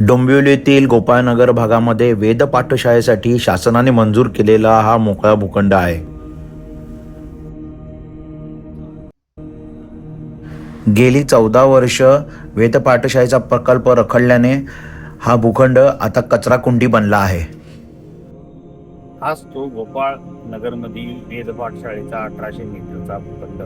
डोंबिवलीतील गोपाळनगर भागामध्ये वेद पाठशाळेसाठी शासनाने मंजूर केलेला हा मोकळा भूखंड आहे. गेली चौदा वर्ष वेद पाठशाळेचा प्रकल्प रखडल्याने हा भूखंड आता कचरा कुंडी बनला आहे. हाच तो गोपाळ नगरमधील वेद पाठशाळेचा अठराशे मीटरचा भूखंड.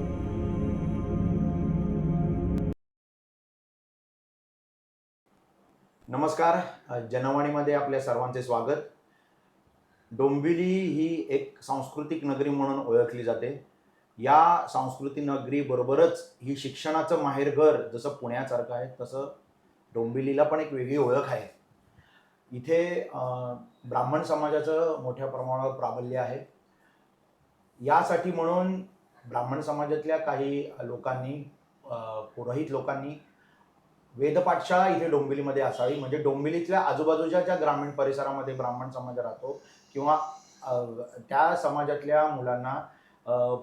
नमस्कार. जनवाणीमध्ये आपल्या सर्वांचे स्वागत. डोंबिवली ही एक सांस्कृतिक नगरी म्हणून ओळखली जाते. या सांस्कृतिक नगरीबरोबरच ही शिक्षणाचं माहेरघर जसं पुण्यासारखं आहे तसं डोंबिवलीला पण एक वेगळी ओळख आहे. इथे ब्राह्मण समाजाचं मोठ्या प्रमाणावर प्राबल्य आहे. यासाठी म्हणून ब्राह्मण समाजातल्या काही लोकांनी पुरोहित लोकांनी वेदपाठशाळा इथे डोंबिवलीमध्ये असावी. म्हणजे डोंबिवलीतल्या आजूबाजूच्या ज्या ग्रामीण परिसरामध्ये ब्राह्मण समाज राहतो किंवा त्या समाजातल्या मुलांना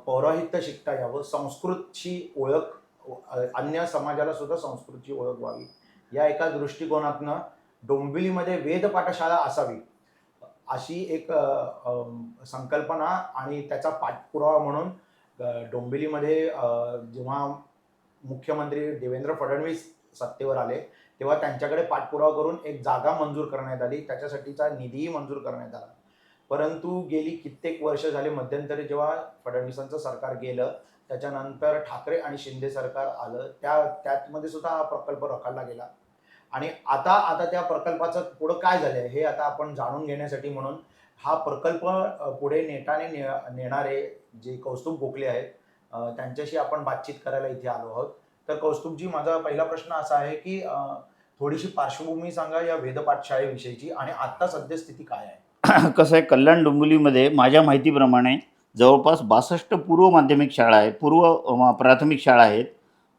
पौरोहित्य शिकता यावं संस्कृतची ओळख अन्य समाजाला सुद्धा संस्कृतची ओळख व्हावी. या एका दृष्टिकोनातनं डोंबिवलीमध्ये वेद पाठशाळा असावी. अशी एक संकल्पना आणि त्याचा पाठपुरावा म्हणून डोंबिवलीमध्ये जेव्हा मुख्यमंत्री देवेंद्र फडणवीस सत्तेवर आले तेव्हा त्यांच्याकडे पाठपुरावा करून एक जागा मंजूर करण्यात आली. त्याच्यासाठीचा निधीही मंजूर करण्यात आला. परंतु गेली कित्येक वर्ष झाले मध्यंतरी जेव्हा फडणवीसांचं सरकार गेलं त्याच्यानंतर ठाकरे आणि शिंदे सरकार आलं त्या त्यातमध्ये सुद्धा हा प्रकल्प रखडला गेला. आणि आता आता त्या प्रकल्पाचं पुढं काय झालं हे आता आपण जाणून घेण्यासाठी म्हणून हा प्रकल्प पुढे नेटाने ने नेणारे जे कौस्तुभ गोखले आहेत त्यांच्याशी आपण बातचीत करायला इथे आलो आहोत. तर कौस्तुभजी माझा पहिला प्रश्न असा आहे की थोडीशी पार्श्वभूमी सांगा या वेदपाठ शाळेविषयीची आणि आत्ता सद्यस्थिती काय आहे? कसं आहे कल्याण डोंबिवलीमध्ये माझ्या माहितीप्रमाणे जवळपास बासष्ट पूर्व माध्यमिक शाळा आहेत पूर्व प्राथमिक शाळा आहेत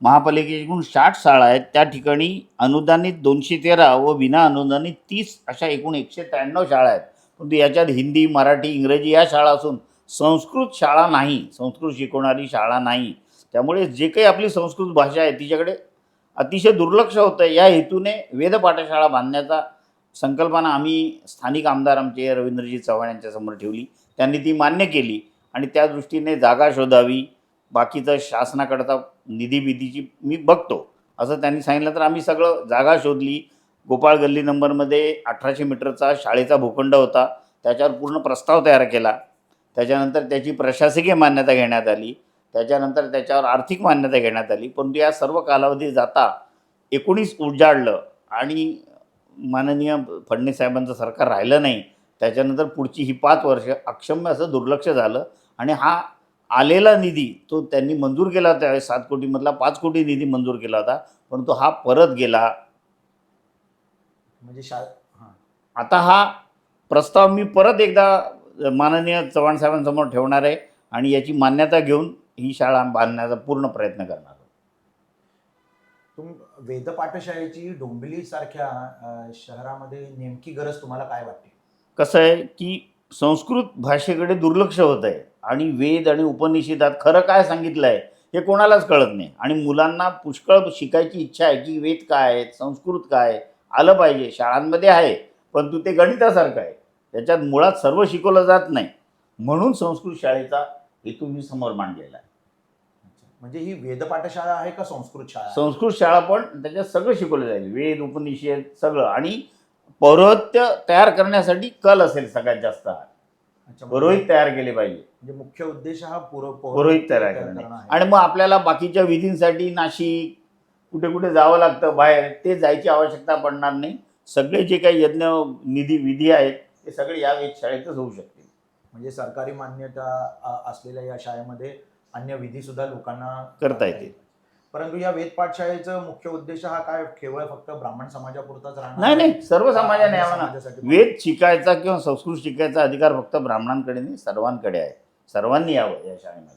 महापालिकेची एकूण साठ शाळा आहेत त्या ठिकाणी अनुदानित दोनशे तेरा व विना अनुदानित तीस अशा एकूण एकशे त्र्याण्णव शाळा आहेत. परंतु याच्यात हिंदी मराठी इंग्रजी या शाळा असून संस्कृत शाळा नाही संस्कृत शिकवणारी शाळा नाही. त्यामुळे जे काही आपली संस्कृत भाषा आहे तिच्याकडे अतिशय दुर्लक्ष होतं या हेतूने वेद पाठशाळा बांधण्याचा संकल्पना आम्ही स्थानिक आमदार आमचे रवींद्रजी चव्हाण यांच्यासमोर ठेवली. त्यांनी ती मान्य केली आणि त्या दृष्टीने जागा शोधावी बाकीचं शासनाकडचा निधी बिधीची मी बघतो. असं त्यांनी सांगितलं तर आम्ही सगळं जागा शोधली. गोपाळ गल्ली नंबरमध्ये अठराशे मीटरचा शाळेचा भूखंड होता. त्याच्यावर पूर्ण प्रस्ताव तयार केला. त्याच्यानंतर त्याची प्रशासकीय मान्यता घेण्यात आली. त्याच्यानंतर त्याच्यावर आर्थिक मान्यता घेण्यात आली. परंतु या सर्व कालावधी जाता एकोणीस उजाडलं आणि माननीय फडणवीस साहेबांचं सरकार राहिलं नाही. त्याच्यानंतर पुढची ही पाच वर्ष अक्षम्य असं दुर्लक्ष झालं आणि हा आलेला निधी तो त्यांनी मंजूर केला होता. सात कोटीमधला पाच कोटी निधी मंजूर केला होता. परंतु हा परत गेला. म्हणजे शा हां. आता हा प्रस्ताव मी परत एकदा माननीय चव्हाण साहेबांसमोर ठेवणार आहे आणि याची मान्यता घेऊन ही शाळा बांधण्याचा पूर्ण प्रयत्न करणार आहोत. तुम वेद पाठशाळेची डोंबिवली सारख्या शहरामध्ये नेमकी गरज तुम्हाला काय वाटते? कसं आहे की संस्कृत भाषेकडे दुर्लक्ष होत आहे आणि वेद आणि उपनिषेधात खरं काय सांगितलं आहे हे कोणालाच कळत नाही. आणि मुलांना पुष्कळ शिकायची इच्छा आहे की वेद काय आहेत संस्कृत काय आहे, आलं पाहिजे शाळांमध्ये आहे परंतु ते गणितासारखं आहे. त्याच्यात मुळात सर्व शिकवलं जात नाही. म्हणून संस्कृत शाळेचा हेतू मी समोर मांडलेला आहे. म्हणजे ही वेद पाठशाळा आहे का संस्कृत शाळा? संस्कृत शाळा पण त्याच्यात सगळं शिकवलं जाईल. वेद उपनिषेध सगळं. आणि पौरोहित्य तयार करण्यासाठी कल असेल सगळ्यात जास्त. हा. अच्छा, म्हणजे- पुरोहित तयार केले पाहिजे. म्हणजे मुख्य उद्देश हा पुरो पुरोहित तयार करणे. आहे. आणि मग आपल्याला बाकीच्या विधींसाठी नाशिक कुठे कुठे जावं लागतं बाहेर ते जायची आवश्यकता पडणार नाही. सगळे जे काही यज्ञ निधी विधी आहेत ते सगळे या वेधशाळेतच होऊ शकतील म्हणजे सरकारी मान्यता असलेल्या या शाळेमध्ये अन्य विधी सुद्धा लोकांना करता येतील. परंतु या वेद पाठशाळेचा मुख्य उद्देश हा काय? केवळ फक्त ब्राह्मण समाजापुरताच राहणार? नाही नाही सर्व समाजाने यावं. वेद शिकायचा किंवा संस्कृत शिकायचा अधिकार फक्त ब्राह्मणांकडे नाही सर्वांकडे आहे. सर्वांनी यावं या शाळेमध्ये.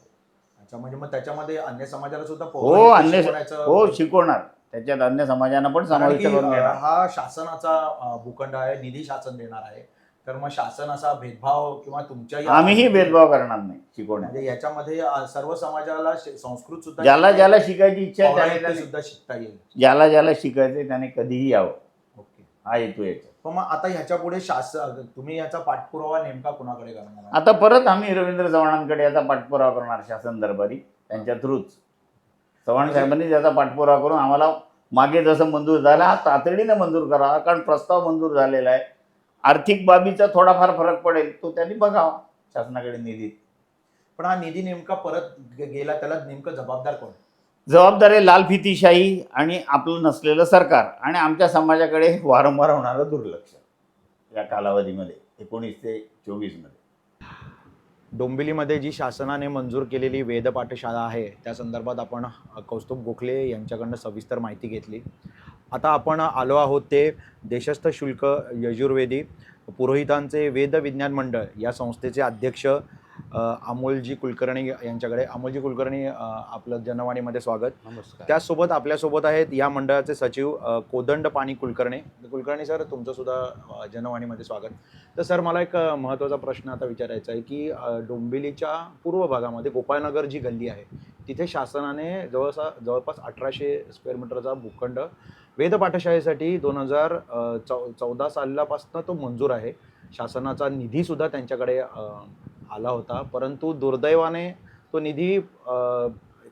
अच्छा म्हणजे मग त्याच्यामध्ये अन्य समाजाला सुद्धा हो अन्य हो शिकवणार. त्याच्यात अन्य समाजांना पण समाविष्ट करून हा शासनाचा भूखंड आहे निधी शासन देणार आहे. तर मग शासन असा भेदभाव किंवा तुमच्या आम्हीही भेदभाव करणार नाही शिकवण्यात म्हणजे याच्यामध्ये अ, सर्व समाजाला शे- संस्कृत सुद्धा ज्याला ज्याला शिकायची इच्छा आहे त्याने पौराणिक त्याने- सुद्धा शिकता येईल. ज्याला ज्याला शिकायचं त्याने कधीही यावं. ओके. हा हेतू याचा. पण मग आता ह्याच्या पुढे शासन तुम्ही याचा पाठपुरावा नेमका कुणाकडे करणार आता परत आम्ही रवींद्र चव्हाणांकडे याचा पाठपुरावा करणार शासन दरबारी त्यांच्या थ्रूच. चव्हाण साहेबांनी त्याचा पाठपुरावा करून आम्हाला मागे जसं मंजूर झालं हा तातडीनं मंजूर करावा कारण प्रस्ताव मंजूर झालेला आहे. आर्थिक बाबीचा थोडाफार फरक पडेल तो त्यांनी बघावा शासनाकडे निधी. पण हा निधी नेमका परत गेला त्याला नेमकं जबाबदार कोण? जबाबदार आहे लालफितीशाही आणि आपलं नसलेलं सरकार आणि आमच्या समाजाकडे वारंवार होणारं दुर्लक्ष या कालावधीमध्ये एकोणीस ते चोवीसमध्ये. डोंबिवलीमध्ये जी शासनाने मंजूर केलेली वेद पाठशाळा आहे त्या संदर्भात आपण कौस्तुभ गोखले यांच्याकडनं सविस्तर माहिती घेतली. आता आपण आलो आहोत ते देशस्थ शुल्क यजुर्वेदी पुरोहितांचे वेद विज्ञान मंडळ या संस्थेचे अध्यक्ष अमोलजी कुलकर्णी यांच्याकडे. अमोलजी कुलकर्णी आपलं जनवाणीमध्ये स्वागत. नमस्कार. त्याचसोबत आपल्यासोबत आहेत या मंडळाचे सचिव कोदंड पाणी कुलकर्णी. कुलकर्णी सर तुमचं सुद्धा जनवाणीमध्ये स्वागत. तर सर मला एक महत्त्वाचा प्रश्न आता विचारायचा आहे की डोंबिवलीच्या पूर्व भागामध्ये गोपाळनगर जी गल्ली आहे तिथे शासनाने जवळसा जवळपास अठराशे स्क्वेअर मीटरचा भूखंड वेद पाठशाळेसाठी दोन हजार चौ चौदा सालापासून तो मंजूर आहे. शासनाचा निधीसुद्धा त्यांच्याकडे आला होता. परंतु दुर्दैवाने तो निधी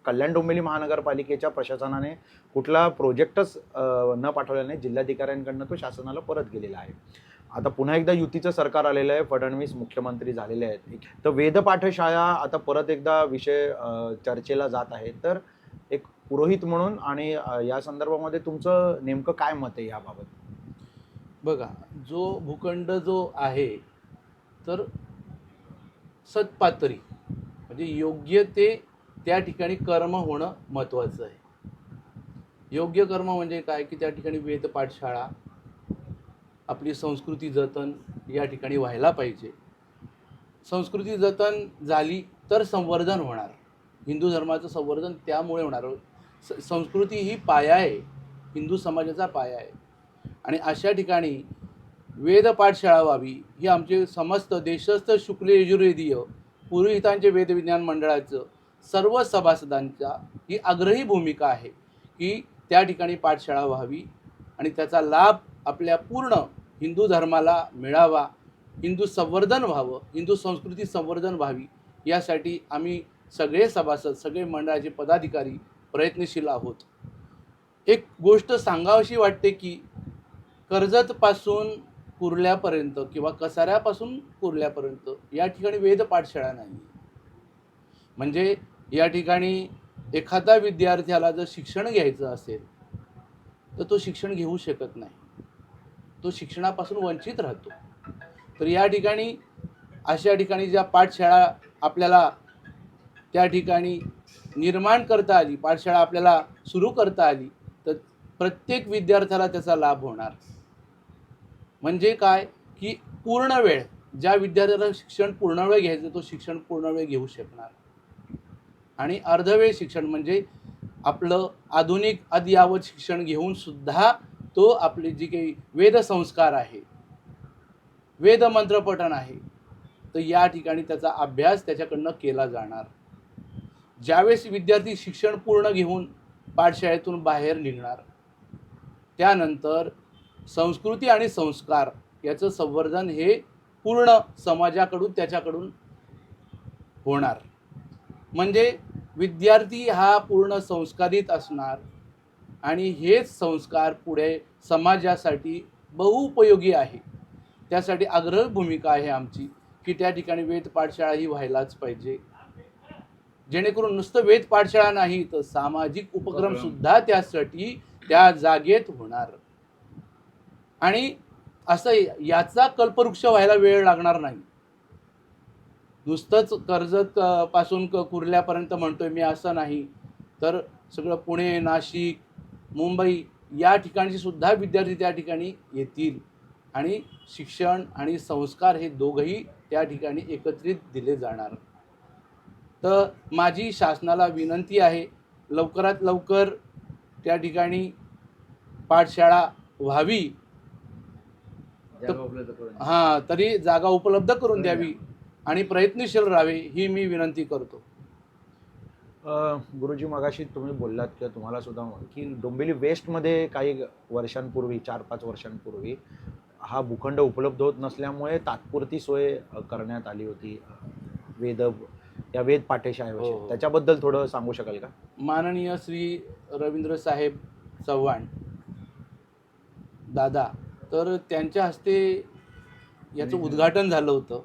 कल्याण डोंबिवली महानगरपालिकेच्या प्रशासनाने कुठला प्रोजेक्टच न पाठवल्याने जिल्हाधिकाऱ्यांकडनं तो शासनाला परत गेलेला आहे. आता पुन्हा एकदा युतीचं सरकार आलेलं आहे फडणवीस मुख्यमंत्री झालेले आहेत. तर वेदपाठशाळा आता परत एकदा विषय चर्चेला जात आहे. तर एक पुरोहित म्हणून आणि या संदर्भामध्ये तुमचं नेमकं काय मत आहे याबाबत? बघा जो भूखंड जो आहे तर सत्पातरी म्हणजे योग्य ते त्या ठिकाणी कर्म होणं महत्त्वाचं आहे. योग्य कर्म म्हणजे काय? की त्या ठिकाणी वेद पाठशाळा आपली संस्कृती जतन या ठिकाणी व्हायला पाहिजे. संस्कृती जतन झाली तर संवर्धन होणार. हिंदू धर्माचं संवर्धन त्यामुळे होणार. स संस्कृती ही पाया आहे. हिंदू समाजाचा पाया आहे. आणि अशा ठिकाणी वेद पाठशाळा व्हावी ही आमचे समस्त देशस्थ शुक्ल यजुर्वेदीय पुरोहितांचे वेदविज्ञान मंडळाचं सर्व सभासदांचा ही आग्रही भूमिका आहे की त्या ठिकाणी पाठशाळा व्हावी आणि त्याचा लाभ आपल्या पूर्ण हिंदू धर्माला मिळावा हिंदू संवर्धन व्हावं हिंदू संस्कृती संवर्धन व्हावी यासाठी आम्ही सगळे सभासद सगळे मंडळाचे पदाधिकारी प्रयत्नशील आहोत. एक गोष्ट सांगावीशी वाटते की कर्जतपासून कुर्ल्यापर्यंत किंवा कसाऱ्यापासून कुर्ल्यापर्यंत या ठिकाणी वेद पाठशाळा नाही म्हणजे या ठिकाणी एखादा विद्यार्थ्याला जर शिक्षण घ्यायचं असेल तर तो शिक्षण घेऊ शकत नाही. तो शिक्षणापासून वंचित राहतो. तर या ठिकाणी अशा ठिकाणी ज्या पाठशाळा आपल्याला त्या ठिकाणी निर्माण करता आली पाठशाळा आपल्याला सुरू करता आली तर प्रत्येक विद्यार्थ्याला त्याचा लाभ होणार. म्हणजे काय? की पूर्ण वेळ ज्या विद्यार्थ्याला शिक्षण पूर्ण वेळ घ्यायचं तो शिक्षण पूर्ण वेळ घेऊ शकणार. आणि अर्धवेळ शिक्षण म्हणजे आपलं आधुनिक अद्यावत शिक्षण घेऊन सुद्धा तो आपले जी काही वेदसंस्कार आहे वेदमंत्रपठण आहे तर या ठिकाणी त्याचा अभ्यास त्याच्याकडनं केला जाणार. ज्यावेळेस विद्यार्थी शिक्षण पूर्ण घेऊन पाठशाळेतून बाहेर निघणार त्यानंतर संस्कृती आणि संस्कार याचं संवर्धन हे पूर्ण समाजाकडून त्याच्याकडून होणार. म्हणजे विद्यार्थी हा पूर्ण संस्कारित असणार आणि हेच संस्कार पुढे समाजासाठी बहुउपयोगी आहे. त्यासाठी आग्रह भूमिका आहे आमची की त्या ठिकाणी वेद पाठशाळा ही व्हायलाच पाहिजे. जेणेकरून नुसतं वेद पाठशाळा नाही तर सामाजिक उपक्रम सुद्धा त्यासाठी त्या जागेत होणार. आणि असं याचा कल्पवृक्ष व्हायला वेळ लागणार नाही. नुसतंच कर्जत पासून कुर्ल्यापर्यंत म्हणतोय मी असं नाही. तर सगळं पुणे नाशिक मुंबई या ठिकाणचे सुद्धा विद्यार्थी त्या ठिकाणी येतील. आणि शिक्षण आणि संस्कार हे दोघंही त्या ठिकाणी एकत्रित दिले जाणार. तर माझी शासनाला विनंती आहे लवकरात लवकर त्या ठिकाणी पाठशाळा व्हावी. हां तरी जागा उपलब्ध करून द्यावी आणि प्रयत्नशील राहावे ही मी विनंती करतो. गुरुजी मगाशी तुम्ही बोललात किंवा तुम्हाला सुद्धा की डोंबिवली वेस्टमध्ये काही वर्षांपूर्वी चार पाच वर्षांपूर्वी हा भूखंड उपलब्ध होत नसल्यामुळे तात्पुरती सोय करण्यात आली होती. वेद या वेद पाठशाळेवर हो. त्याच्याबद्दल थोडं सांगू शकाल का? माननीय श्री रवींद्र साहेब चव्हाण दादा तर त्यांच्या हस्ते याचं उद्घाटन झालं होतं.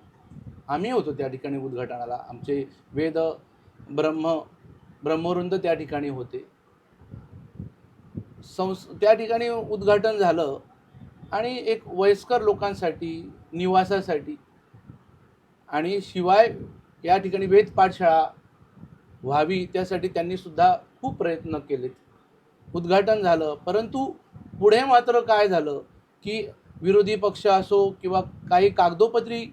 आम्ही होतो त्या ठिकाणी उद्घाटनाला. आमचे वेद ब्रह्म ब्रह्मवृंद त्या ठिकाणी होते. संस त्या ठिकाणी उद्घाटन झालं आणि एक वयस्कर लोकांसाठी निवासासाठी आणि शिवाय या ठिकाणी वेद पाठशाळा व्हावी त्यासाठी त्यांनी सुद्धा खूप प्रयत्न केलेत. उद्घाटन झालं. परंतु पुढे मात्र काय झालं की विरोधी पक्ष असो किंवा काही कागदोपत्री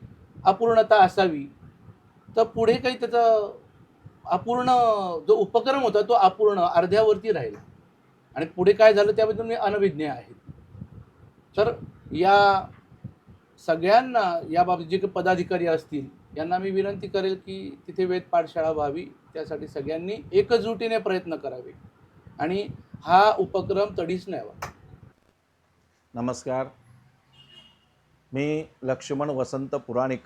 अपूर्णता असावी तर पुढे काही त्याचं अपूर्ण जो उपक्रम होता तो अपूर्ण अर्ध्यावरती राहिला. आणि पुढे काय झालं त्याबद्दल मी अनभिज्ञ आहे. तर या सगळ्यांना याबाबत जे काही पदाधिकारी असतील यांना मी विनंती करेल की तिथे वेद पाठशाळा व्हावी. त्यासाठी सगळ्यांनी एकजुटीने प्रयत्न करावे. आणि हा उपक्रम तडीच न्यावा. नमस्कार. मी लक्ष्मण वसंत पुराणिक.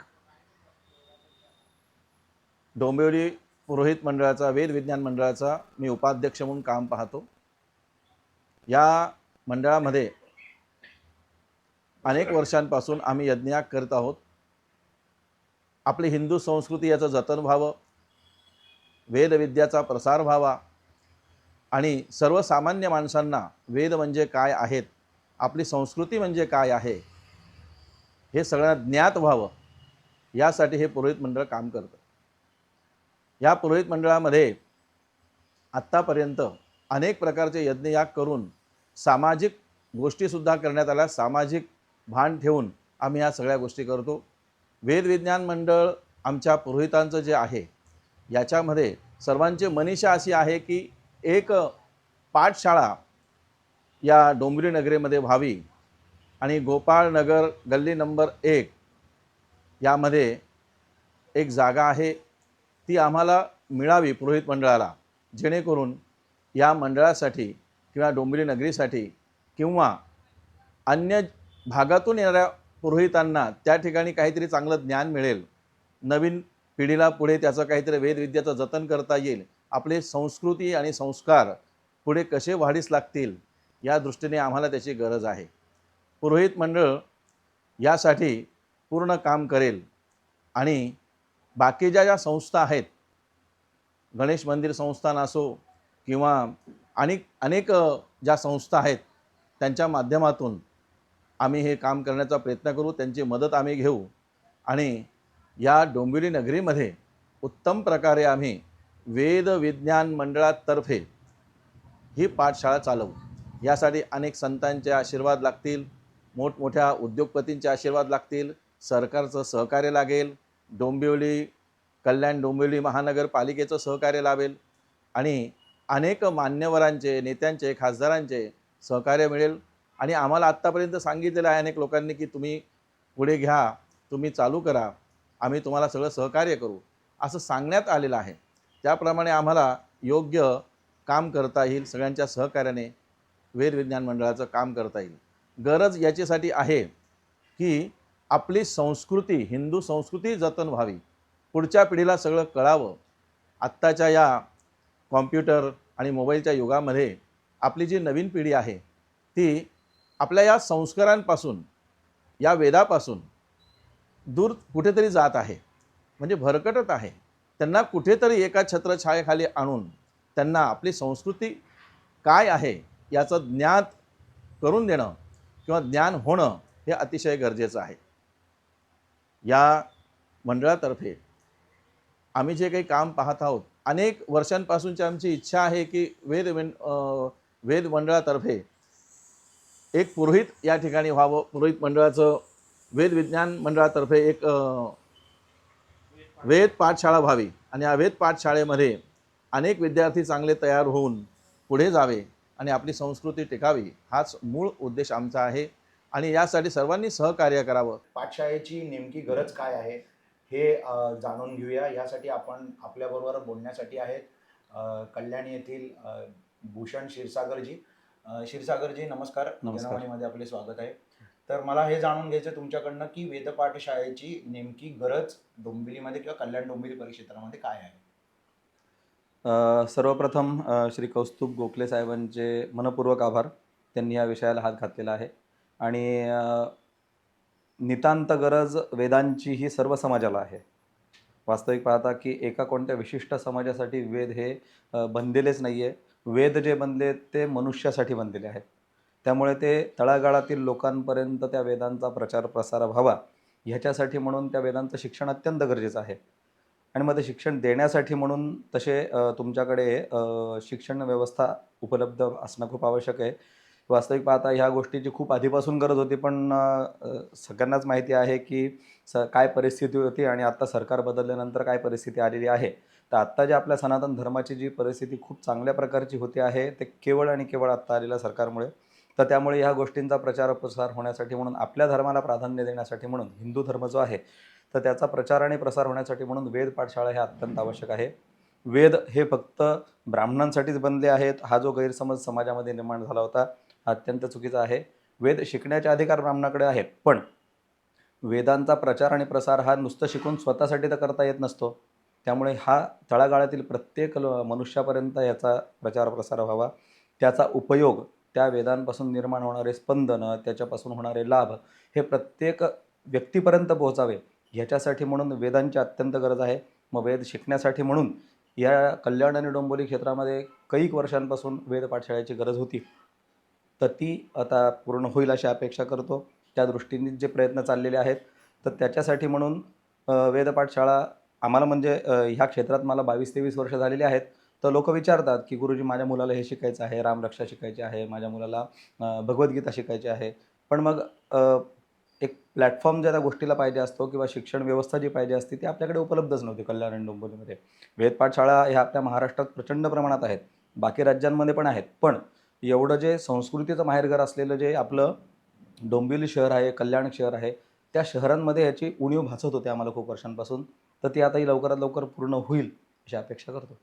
डोंबिवली पुरोहित मंडळाचा वेद विज्ञान मंडळाचा मी उपाध्यक्ष म्हणून काम पाहतो. या मंडळामध्ये अनेक वर्षांपासून आम्ही यज्ञयाग करत आहोत. आपली हिंदू संस्कृती याचं जतन व्हावं वेदविद्याचा प्रसार व्हावा आणि सर्वसामान्य माणसांना वेद म्हणजे काय आहेत आपली संस्कृती म्हणजे काय आहे हे सगळ्यांना ज्ञात व्हावं यासाठी हे पुरोहित मंडळ काम करतं. या पुरोहित मंडळामध्ये आत्तापर्यंत अनेक प्रकारचे यज्ञयाग करून सामाजिक गोष्टीसुद्धा करण्यात आल्या. सामाजिक भान ठेवून आम्ही या सगळ्या गोष्टी करतो. वेदविज्ञान मंडळ आमच्या पुरोहितांचं जे आहे याच्यामध्ये सर्वांची मनीषा अशी आहे की एक पाठशाळा या डोंगरी नगरीमध्ये व्हावी आणि गोपाळनगर गल्ली नंबर एक यामध्ये एक जागा आहे. ती आम्हाला मिळावी पुरोहित मंडळाला. जेणेकरून या मंडळासाठी किंवा डोंबिवली नगरीसाठी किंवा अन्य भागातून येणाऱ्या पुरोहितांना त्या ठिकाणी काहीतरी चांगलं ज्ञान मिळेल. नवीन पिढीला पुढे त्याचं काहीतरी वेदविद्याचं जतन करता येईल. आपले संस्कृती आणि संस्कार पुढे कसे वाढीस लागतील या दृष्टीने आम्हाला त्याची गरज आहे. पुरोहित मंडळ यासाठी पूर्ण काम करेल आणि बाकीच्या ज्या संस्था आहेत गणेश मंदिर संस्थान असो किंवा अनेक अनेक ज्या संस्था आहेत त्यांच्या माध्यमातून आम्ही हे काम करण्याचा प्रयत्न करू त्यांची मदत आम्ही घेऊ आणि या डोंबिवली नगरीमध्ये उत्तम प्रकारे आम्ही वेद विज्ञान मंडळातर्फे ही पाठशाळा चालवू. यासाठी अनेक संतांचे आशीर्वाद लागतील मोठमोठ्या उद्योगपतींचे आशीर्वाद लागतील सरकारचं सहकार्य लागेल डोंबिवली कल्याण डोंबिवली महानगरपालिकेचं सहकार्य लावेल आणि अनेक मान्यवरांचे नेत्यांचे खासदारांचे सहकार्य मिळेल. आणि आम्हाला आत्तापर्यंत सांगितलेलं आहे अनेक लोकांनी की तुम्ही पुढे घ्या तुम्ही चालू करा आम्ही तुम्हाला सगळं सहकार्य करू असं सांगण्यात आलेलं आहे. त्याप्रमाणे आम्हाला योग्य काम करता येईल सगळ्यांच्या सहकार्याने वेद विज्ञान मंडळाचं काम करता येईल. गरज याच्यासाठी आहे की आपली संस्कृती हिंदू संस्कृती जतन व्हावी. पुढच्या पिढीला सगळं कळावं. आत्ताच्या या कॉम्प्युटर आणि मोबाईलच्या युगामध्ये आपली जी नवीन पिढी आहे ती आपल्या या संस्कारांपासून या वेदापासून दूर कुठेतरी जात आहे. म्हणजे भरकटत आहे. त्यांना कुठेतरी एका छत्रछायेखाली आणून त्यांना आपली संस्कृती काय आहे याचं ज्ञात करून देणं किंवा ज्ञान होणं हे अतिशय गरजेचं आहे. या मंडळातर्फे आम्ही जे काही काम पाहत आहोत अनेक वर्षांपासूनची आमची इच्छा आहे की वेद वेद मंडळातर्फे एक पुरोहित या ठिकाणी व्हावं. पुरोहित मंडळाचं वेद विज्ञान मंडळातर्फे एक वेद पाठशाळा व्हावी आणि या वेद पाठशाळेमध्ये अनेक विद्यार्थी चांगले तयार होऊन पुढे जावे आणि आपली संस्कृती टिकावी हाच मूळ उद्देश आमचा आहे. आणि यासाठी सर्वांनी सहकार्य करावं. पाठशाळेची नेमकी गरज काय आहे हे जाणून घेऊया. यासाठी आपण आपल्याबरोबर बोलण्यासाठी आहेत कल्याण येथील भूषण क्षीरसागरजी. क्षीरसागरजी नमस्कार. नमस्कार. जनवाणीमध्ये आपले स्वागत आहे. तर मला हे जाणून घ्यायचं तुमच्याकडनं की वेदपाठ शाळेची नेमकी गरज डोंबिवलीमध्ये किंवा कल्याण डोंबिवली परिक्षेत्रामध्ये काय आहे? सर्वप्रथम श्री कौस्तुभ गोखले साहेबांचे मनपूर्वक आभार. त्यांनी या विषयाला हात घातलेला आहे. आणि नितांत गरज वेदांची ही सर्व समाजाला आहे. वास्तविक पाहता की एका कोणत्या विशिष्ट समाजासाठी वेद हे बनलेलेच नाही आहे वेद जे बनले ते मनुष्यासाठी बनलेले आहेत. त्यामुळे ते तळागाळातील लोकांपर्यंत त्या वेदांचा प्रचार प्रसार व्हावा ह्याच्यासाठी म्हणून त्या वेदांचं शिक्षण अत्यंत गरजेचं आहे. आणि मग ते शिक्षण देण्यासाठी म्हणून तसे तुमच्याकडे शिक्षण व्यवस्था उपलब्ध असणं खूप आवश्यक आहे. वास्तविक पाहता ह्या गोष्टीची खूप आधीपासून गरज होती पण सगळ्यांनाच माहिती आहे की स काय परिस्थिती होती आणि आत्ता सरकार बदलल्यानंतर काय परिस्थिती आलेली आहे. तर आत्ता जे आपल्या सनातन धर्माची जी परिस्थिती खूप चांगल्या प्रकारची होती आहे ते केवळ आणि केवळ आत्ता आलेल्या सरकारमुळे. तर त्यामुळे ह्या गोष्टींचा प्रचार प्रसार होण्यासाठी म्हणून आपल्या धर्माला प्राधान्य देण्यासाठी म्हणून हिंदू धर्म जो आहे तर त्याचा प्रचार आणि प्रसार होण्यासाठी म्हणून वेद पाठशाळा हे अत्यंत आवश्यक आहे. वेद हे फक्त ब्राह्मणांसाठीच बनले आहेत हा जो गैरसमज समाजामध्ये निर्माण झाला होता. अत्यंत चुकीचा आहे. वेद शिकण्याचे अधिकार ब्राह्मणाकडे आहेत पण वेदांचा प्रचार आणि प्रसार हा नुसतं शिकून स्वतःसाठी तर करता येत नसतो. त्यामुळे हा तळागाळातील प्रत्येक ल- मनुष्यापर्यंत याचा प्रचार प्रसार व्हावा. त्याचा उपयोग त्या वेदांपासून निर्माण होणारे स्पंदनं त्याच्यापासून होणारे लाभ हे प्रत्येक व्यक्तीपर्यंत पोहोचावे. ह्याच्यासाठी म्हणून वेदांची अत्यंत गरज आहे. मग वेद शिकण्यासाठी म्हणून या कल्याण आणि डोंबोली क्षेत्रामध्ये कैक वर्षांपासून वेद पाठशाळेची गरज होती. तर ती आता पूर्ण होईल अशी अपेक्षा करतो. त्या दृष्टीने जे प्रयत्न चाललेले आहेत तर त्याच्यासाठी म्हणून वेदपाठशाळा आम्हाला म्हणजे ह्या क्षेत्रात मला बावीस तेवीस वर्ष झालेली आहेत. तर लोक विचारतात की गुरुजी माझ्या मुलाला हे शिकायचं आहे रामरक्षा शिकायची आहे माझ्या मुलाला भगवद्गीता शिकायची आहे. पण मग एक प्लॅटफॉर्म ज्या त्या गोष्टीला पाहिजे असतो किंवा शिक्षण व्यवस्था जी पाहिजे असते ती आपल्याकडे उपलब्धच नव्हती कल्याण आणि डोंबिवलीमध्ये. वेदपाठशाळा ह्या आपल्या महाराष्ट्रात प्रचंड प्रमाणात आहेत. बाकी राज्यांमध्ये पण आहेत. पण एवढं जे संस्कृतीचं माहेरघर असलेलं जे आपलं डोंबिवली शहर आहे कल्याण शहर आहे त्या शहरांमध्ये याची उणीव भासत होते आम्हाला खूप वर्षांपासून. तर ती आताही लवकरात लवकर पूर्ण होईल अशी अपेक्षा करतो.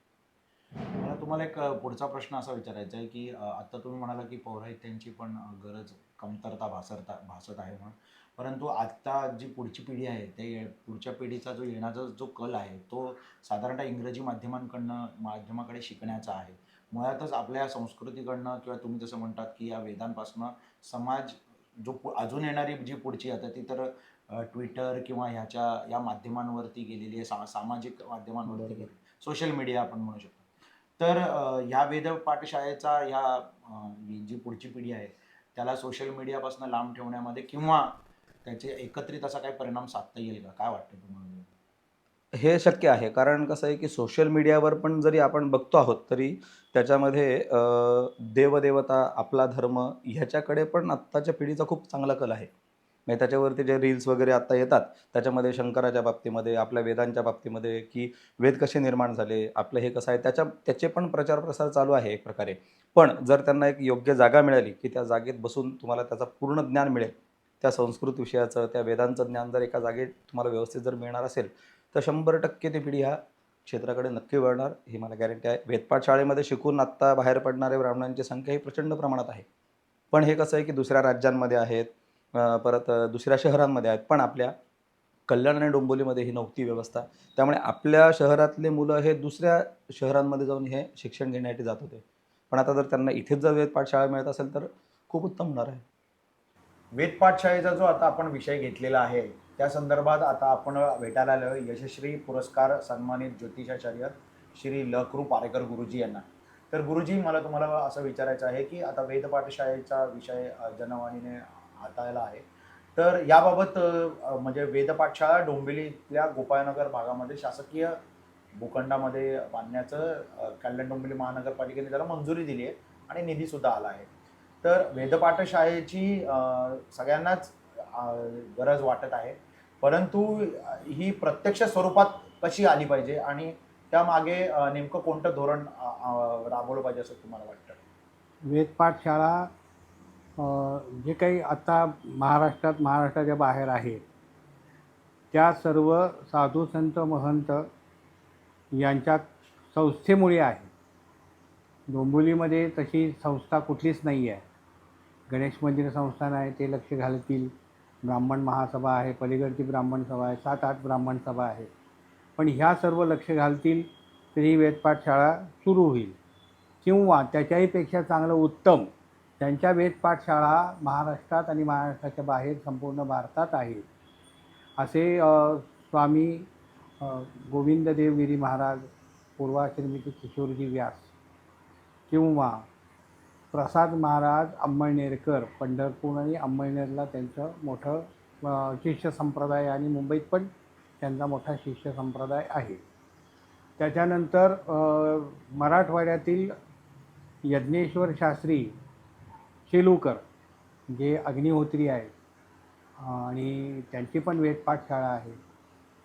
मला तुम्हाला एक पुढचा प्रश्न असा विचारायचा आहे की आत्ता तुम्ही म्हणाला की पौराहित्यांची पण गरज कमतरता भासरता भासत आहे म्हणून. परंतु आत्ता जी पुढची पिढी आहे ते पुढच्या पिढीचा जो येण्याचा जो कल आहे तो साधारणतः इंग्रजी माध्यमांकडनं माध्यमाकडे शिकण्याचा आहे. मुळातच आपल्या संस्कृतीकडनं किंवा तुम्ही जसं म्हणतात की या वेदांपासनं समाज जो अजून येणारी जी पुढची आता ती तर ट्विटर किंवा ह्याच्या या माध्यमांवरती गेलेली आहे सा सामाजिक माध्यमांवरती गेली सोशल मीडिया आपण म्हणू शकतो. तर ह्या वेद पाठशाळेचा ह्या जी पुढची पिढी आहे त्याला सोशल मीडियापासून लांब ठेवण्यामध्ये किंवा त्याचे एकत्रित असा काही परिणाम साधता येईल का? काय वाटतं तुम्हाला? हे शक्य आहे. कारण कसं आहे की सोशल मीडियावर पण जरी आपण बघतो आहोत तरी त्याच्यामध्ये देवदेवता आपला धर्म ह्याच्याकडे पण आत्ताच्या पिढीचा खूप चांगला कल आहे. म्हणजे त्याच्यावरती जे रील्स वगैरे आत्ता येतात त्याच्यामध्ये शंकराच्या बाबतीमध्ये आपल्या वेदांच्या बाबतीमध्ये की वेद कसे निर्माण झाले आपलं हे कसं आहे त्याच्या त्याचे पण प्रचार प्रसार चालू आहे एक प्रकारे. पण जर त्यांना एक योग्य जागा मिळाली की त्या जागेत बसून तुम्हाला त्याचं पूर्ण ज्ञान मिळेल त्या संस्कृत विषयाचं त्या वेदांचं ज्ञान जर एका जागेत तुम्हाला व्यवस्थित जर मिळणार असेल तर शंभर टक्के ती पिढी ह्या क्षेत्राकडे नक्की वळणार. ही मला गॅरंटी आहे. वेदपाठ शाळेमध्ये शिकून आत्ता बाहेर पडणारे ब्राह्मणांची संख्या ही प्रचंड प्रमाणात आहे. पण हे कसं आहे की दुसऱ्या राज्यांमध्ये आहेत परत दुसऱ्या शहरांमध्ये आहेत पण आपल्या कल्याण आणि डोंबोलीमध्ये ही नव्हती व्यवस्था. त्यामुळे आपल्या शहरातले मुलं हे दुसऱ्या शहरांमध्ये जाऊन हे शिक्षण घेण्यासाठी जात होते. पण आता जर त्यांना इथेच जर वेदपाठ शाळा मिळत असेल तर खूप उत्तम होणार आहे. वेद पाठशाळेचा जो आता आपण विषय घेतलेला आहे त्या संदर्भात आता आपण भेटायला आलो यशश्री पुरस्कार सन्मानित ज्योतिषाचार्य श्री लकृ पारेकर गुरुजी यांना. तर गुरुजी मला तुम्हाला असं विचारायचं आहे की आता वेदपाठशाळेचा विषय जनवाणीने हाताळला आहे. तर याबाबत म्हणजे वेदपाठशाळा डोंबिवलीतल्या गोपाळनगर भागामध्ये शासकीय भूखंडामध्ये बांधण्याचं कल्याण डोंबिवली महानगरपालिकेने त्याला मंजुरी दिली आहे आणि निधीसुद्धा आला आहे. तर वेदपाठशाळेची सगळ्यांनाच गरज वाटत आहे. परंतु ही प्रत्यक्ष स्वरूपात कशी आली पाहिजे? आणि त्यामागे नेमकं कोणतं धोरण राबवलं पाहिजे असं तुम्हाला वाटतं? वेदपाठ शाळा जे काही आता महाराष्ट्रात महाराष्ट्राच्या बाहेर आहे त्या सर्व साधू संत महंत यांच्या संस्थेमुळे आहे. डोंबिवलीमध्ये तशी संस्था कुठलीच नाही आहे गणेश मंदिर संस्थान आहे ते लक्ष घालतील. ब्राह्मण महासभा आहे पलीकडची ब्राह्मण सभा आहे सात आठ ब्राह्मण सभा आहे. पण ह्या सर्व लक्ष घालतील तरी वेदपाठ शाळा सुरू होईल. किंवा त्याच्याहीपेक्षा चांगलं उत्तम त्यांच्या वेदपाठ शाळा महाराष्ट्रात आणि महाराष्ट्राच्या बाहेर संपूर्ण भारतात आहेत असे स्वामी अ, गोविंददेवगिरी महाराज पूर्वाश्रमीचे किशोरजी व्यास किंवा प्रसाद महाराज अंमळनेरकर पंढरपूर आणि अंमळनेरला त्यांचं मोठं शिष्य संप्रदाय आणि मुंबईत पण त्यांचा मोठा शिष्य संप्रदाय आहे. त्याच्यानंतर मराठवाड्यातील यज्ञेश्वर शास्त्री शेलूकर जे अग्निहोत्री आहेत आणि त्यांची पण वेदपाठशाळा आहे.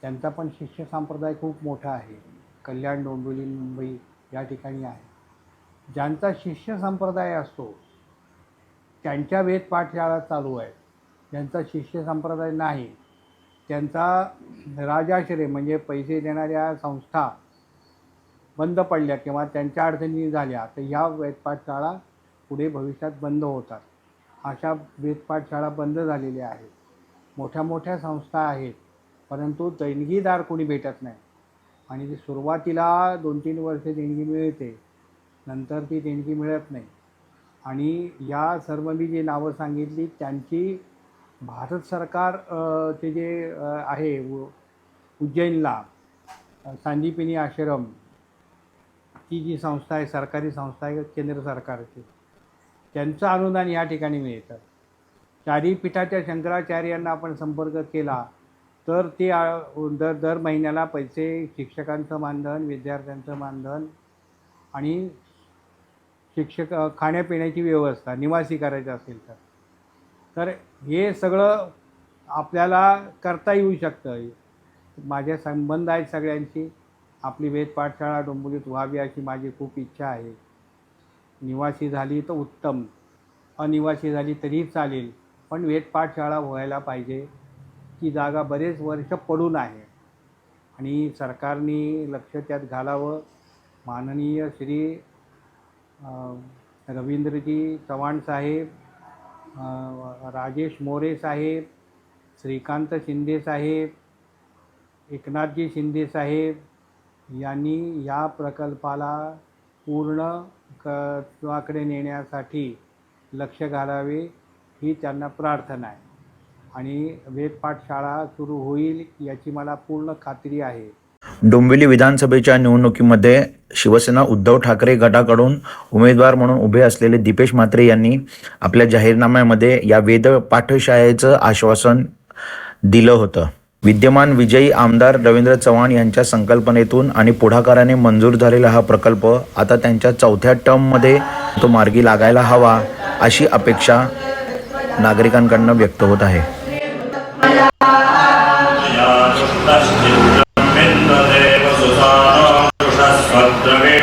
त्यांचा पण शिष्य संप्रदाय खूप मोठा आहे. कल्याण डोंबिवली मुंबई या ठिकाणी आहे. ज्यांचा शिष्य संप्रदाय असतो त्यांच्या वेद पाठशाळा चालू आहेत. ज्यांचा शिष्य संप्रदाय नाही त्यांचा राजाश्रय म्हणजे पैसे देणाऱ्या संस्था बंद पडल्या किंवा त्यांच्या अडचणी झाल्या तर ह्या वेदपाठशाळा पुढे भविष्यात बंद होतात. अशा वेदपाठशाळा बंद झालेल्या आहेत. मोठ्या मोठ्या संस्था आहेत परंतु देणगीदार कोणी भेटत नाही. आणि सुरुवातीला दोन तीन वर्ष देणगी मिळते नंतर ती देणगी मिळत नाही. आणि या सर्व मी जी नावं सांगितली त्यांची भारत सरकार ते जे आहे उ- उज्जैनला सांदीपिनी आश्रम ती जी संस्था आहे सरकारी संस्था आहे केंद्र सरकारची त्यांचं अनुदान या ठिकाणी मिळतं. चारी पीठाच्या शंकराचार्यांना आपण संपर्क केला तर ते दर दर महिन्याला पैसे शिक्षकांचं मानधन विद्यार्थ्यांचं मानधन आणि शिक्षक खाण्यापिण्याची व्यवस्था निवासी करायचं असेल तर. तर हे सगळं आपल्याला करता येऊ शकतं. माझे संबंध आहेत सगळ्यांशी. आपली वेद पाठशाळा व्हावी अशी माझी खूप इच्छा आहे. निवासी झाली तर उत्तम. अनिवासी झाली तरी चालेल. पण वेद पाठशाळा व्हायला पाहिजे. ती जागा बरेच वर्ष पडून आहे. आणि सरकारने लक्ष त्यात घालावं. माननीय श्री रवींद्रजी चव्हाण साहेब राजेश मोरे साहेब श्रीकांत शिंदे साहेब एकनाथजी शिंदे साहेब यांनी या प्रकल्पाला पूर्ण कत्वाकडे नेण्यासाठी लक्ष घालावे ही त्यांना प्रार्थना आहे. आणि वेदपाठशाळा सुरू होईल याची मला पूर्ण खात्री आहे. डोंबिवली विधानसभेच्या निवडणुकीमध्ये शिवसेना उद्धव ठाकरे गटाकडून उमेदवार म्हणून उभे असलेले दीपेश म्हात्रे यांनी आपल्या जाहीरनाम्यामध्ये या वेद पाठशाळेचं आश्वासन दिलं होतं. विद्यमान विजयी आमदार रवींद्र चव्हाण यांच्या संकल्पनेतून आणि पुढाकाराने मंजूर झालेला हा प्रकल्प आता त्यांच्या चौथ्या टर्ममध्ये तो मार्गी लागायला हवा अशी अपेक्षा नागरिकांकडनं व्यक्त होत आहे. Amén.